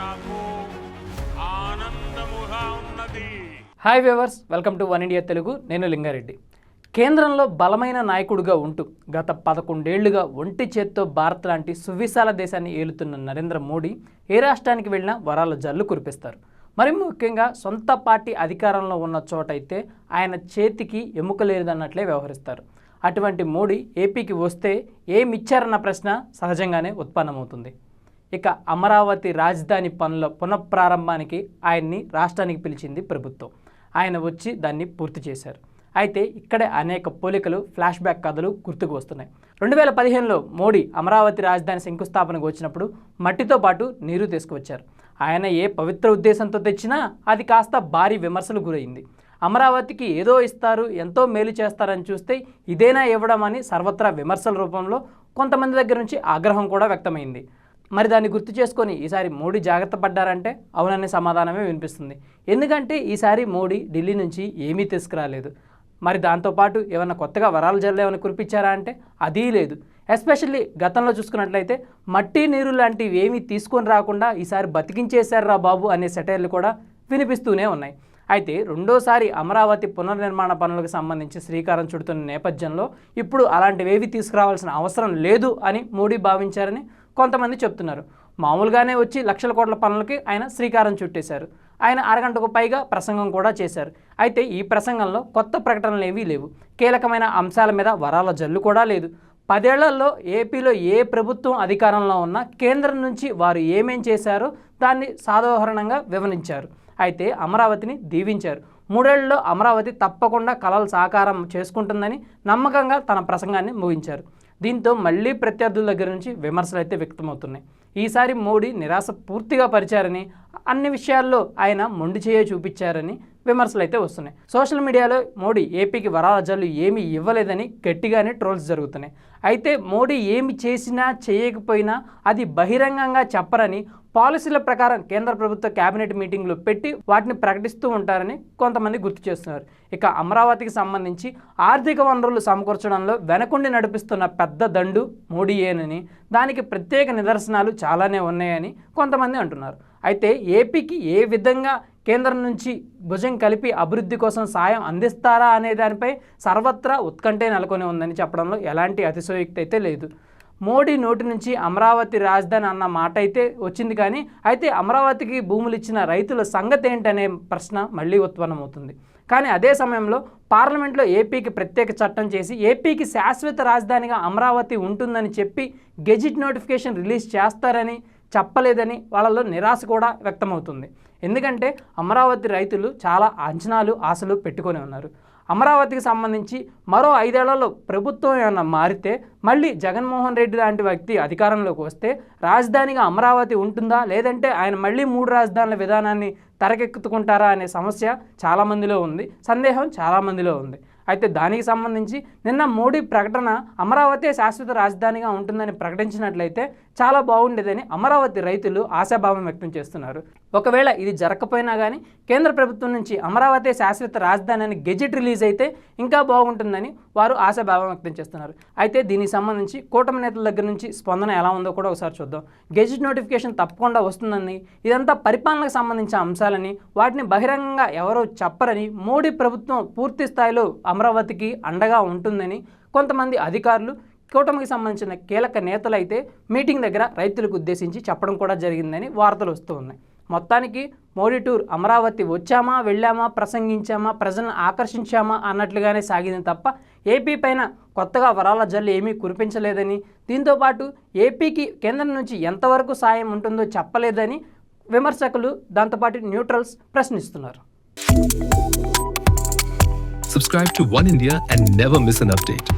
నాకు ఆనందముగా ఉన్నది. Hi viewers welcome to one India Telugu నేను లింగారెడ్డి. కేంద్రంలో బలమైన నాయకుడిగా ఉంటూ గత పదకొండేళ్ళుగా ఒంటి చేత్తో భారత్ లాంటి సువిశాల దేశాన్ని ఏలుతున్న నరేంద్ర మోడీ ఏ రాష్ట్రానికి వెళ్ళినా వరాల జల్లు కురిపిస్తారు. మరి ముఖ్యంగా సొంత పార్టీ అధికారంలో ఉన్న చోటైతే ఆయన చేతికి ఎముక లేదన్నట్లే వ్యవహరిస్తారు. అటువంటి మోడీ ఏపీకి వస్తే ఏమిచ్చారన్న ప్రశ్న సహజంగానే ఉత్పన్నమవుతుంది. ఇక అమరావతి రాజధాని పనుల పునఃప్రారంభానికి ఆయన్ని రాష్ట్రానికి పిలిచింది ప్రభుత్వం. ఆయన వచ్చి దాన్ని పూర్తి చేశారు. అయితే ఇక్కడే అనేక పోలికలు ఫ్లాష్ బ్యాక్ కథలు గుర్తుకు వస్తున్నాయి. రెండు వేల పదిహేనులో మోడీ అమరావతి రాజధాని శంకుస్థాపనకు వచ్చినప్పుడు మట్టితో పాటు నీరు తీసుకువచ్చారు. ఆయన ఏ పవిత్ర ఉద్దేశంతో తెచ్చినా అది కాస్త భారీ విమర్శలు గురైంది. అమరావతికి ఏదో ఇస్తారు ఎంతో మేలు చేస్తారని చూస్తే ఇదేనా ఇవ్వడం అని సర్వత్రా విమర్శల రూపంలో కొంతమంది దగ్గర నుంచి ఆగ్రహం కూడా వ్యక్తమైంది. మరి దాన్ని గుర్తు చేసుకొని ఈసారి మోడీ జాగ్రత్త పడ్డారంటే అవుననే సమాధానమే వినిపిస్తుంది. ఎందుకంటే ఈసారి మోడీ ఢిల్లీ నుంచి ఏమీ తీసుకురాలేదు. మరి దాంతోపాటు ఏమైనా కొత్తగా వరాలు జల్లు ఏమైనా కురిపించారా అంటే అదీ లేదు. ఎస్పెషల్లీ గతంలో చూసుకున్నట్లయితే మట్టి నీరు లాంటివి ఏమీ తీసుకొని రాకుండా ఈసారి బతికించేశారా బాబు అనే సెటైర్లు కూడా వినిపిస్తూనే ఉన్నాయి. అయితే రెండోసారి అమరావతి పునర్నిర్మాణ పనులకు సంబంధించి శ్రీకారం చుడుతున్న నేపథ్యంలో ఇప్పుడు అలాంటివేవి తీసుకురావాల్సిన అవసరం లేదు అని మోడీ భావించారని కొంతమంది చెప్తున్నారు. మామూలుగానే వచ్చి లక్షల కోట్ల పనులకి ఆయన శ్రీకారం చుట్టేశారు. ఆయన అరగంటకు పైగా ప్రసంగం కూడా చేశారు. అయితే ఈ ప్రసంగంలో కొత్త ప్రకటనలు ఏవీ లేవు. కీలకమైన అంశాల మీద వరాల జల్లు కూడా లేదు. పదేళ్ళలో ఏపీలో ఏ ప్రభుత్వం అధికారంలో ఉన్నా కేంద్రం నుంచి వారు ఏమేం చేశారో దాన్ని సాధారణంగా వివరించారు. అయితే అమరావతిని దీవించారు. మూడేళ్ళలో అమరావతి తప్పకుండా కలలు సాకారం చేసుకుంటుందని నమ్మకంగా తన ప్రసంగాన్ని ముగించారు. దీంతో మళ్ళీ ప్రత్యర్థుల దగ్గర నుంచి విమర్శలు అయితే వ్యక్తమవుతున్నాయి. ఈసారి మోడీ నిరాశ పూర్తిగా పరిచారని అన్ని విషయాల్లో ఆయన మొండి చేయ చూపించారని విమర్శలు అయితే వస్తున్నాయి. సోషల్ మీడియాలో మోడీ ఏపీకి వరాజాలు ఏమీ ఇవ్వలేదని గట్టిగానే ట్రోల్స్ జరుగుతున్నాయి. అయితే మోడీ ఏమి చేసినా చేయకపోయినా అది బహిరంగంగా చెప్పరని పాలసీల ప్రకారం కేంద్ర ప్రభుత్వ కేబినెట్ మీటింగ్లు పెట్టి వాటిని ప్రకటిస్తూ ఉంటారని కొంతమంది గుర్తు చేస్తున్నారు. ఇక అమరావతికి సంబంధించి ఆర్థిక వనరులు సమకూర్చడంలో వెనకుండి నడిపిస్తున్న పెద్ద దండు మోడీయేనని దానికి ప్రత్యేక నిదర్శనాలు చాలానే ఉన్నాయని కొంతమంది అంటున్నారు. అయితే ఏపీకి ఏ విధంగా కేంద్రం నుంచి భుజం కలిపి అభివృద్ధి కోసం సాయం అందిస్తారా అనే దానిపై సర్వత్రా ఉత్కంఠే నెలకొని ఉందని చెప్పడంలో ఎలాంటి అతిశయోక్తి అయితే లేదు. మోడీ నోటి నుంచి అమరావతి రాజధాని అన్న మాట అయితే వచ్చింది కానీ అయితే అమరావతికి భూములు ఇచ్చిన రైతుల సంగతి ఏంటనే ప్రశ్న మళ్ళీ ఉత్పన్నమవుతుంది. కానీ అదే సమయంలో పార్లమెంట్లో ఏపీకి ప్రత్యేక చట్టం చేసి ఏపీకి శాశ్వత రాజధానిగా అమరావతి ఉంటుందని చెప్పి గెజిట్ నోటిఫికేషన్ రిలీజ్ చేస్తారని చెప్పలేదని వాళ్ళలో నిరాశ కూడా వ్యక్తమవుతుంది. ఎందుకంటే అమరావతి రైతులు చాలా అంచనాలు ఆశలు పెట్టుకొని ఉన్నారు. అమరావతికి సంబంధించి మరో ఐదేళ్ళలో ప్రభుత్వం ఏమైనా మారితే మళ్ళీ జగన్మోహన్ రెడ్డి లాంటి వ్యక్తి అధికారంలోకి వస్తే రాజధానిగా అమరావతి ఉంటుందా? లేదంటే ఆయన మళ్ళీ మూడు రాజధానుల విధానాన్ని తెరకెక్కుతుకుంటారా అనే సమస్య చాలామందిలో ఉంది. సందేహం చాలామందిలో ఉంది. అయితే దానికి సంబంధించి నిన్న మోడీ ప్రకటన అమరావతి శాశ్వత రాజధానిగా ఉంటుందని ప్రకటించినట్లయితే చాలా బాగుండేదని అమరావతి రైతులు ఆశాభావం వ్యక్తం చేస్తున్నారు. ఒకవేళ ఇది జరగకపోయినా కానీ కేంద్ర ప్రభుత్వం నుంచి అమరావతి శాశ్వత రాజధాని అని గెజిట్ రిలీజ్ అయితే ఇంకా బాగుంటుందని వారు ఆశాభావం వ్యక్తం చేస్తున్నారు. అయితే దీనికి సంబంధించి కూటమి నేతల దగ్గర నుంచి స్పందన ఎలా ఉందో కూడా ఒకసారి చూద్దాం. గెజెట్ నోటిఫికేషన్ తప్పకుండా వస్తుందని ఇదంతా పరిపాలనకు సంబంధించిన అంశాలని వాటిని బహిరంగంగా ఎవరో చెప్పరని మోడీ ప్రభుత్వం పూర్తి స్థాయిలో అమరావతికి అండగా ఉంటుందని కొంతమంది అధికారులు కూటమికి సంబంధించిన కీలక నేతలు అయితే మీటింగ్ దగ్గర రైతులకు ఉద్దేశించి చెప్పడం కూడా జరిగిందని వార్తలు వస్తూ ఉన్నాయి మొత్తానికి మోడీ టూర్ అమరావతి వచ్చామా వెళ్ళామా ప్రసంగించామా ప్రజలను ఆకర్షించామా అన్నట్లుగానే సాగింది తప్ప ఏపీ పైన కొత్తగా వరాల జల్లు ఏమీ కురిపించలేదని దీంతోపాటు ఏపీకి కేంద్రం నుంచి ఎంతవరకు సాయం ఉంటుందో చెప్పలేదని విమర్శకులు దాంతోపాటు న్యూట్రల్స్ ప్రశ్నిస్తున్నారు Subscribe to One India and never miss an update.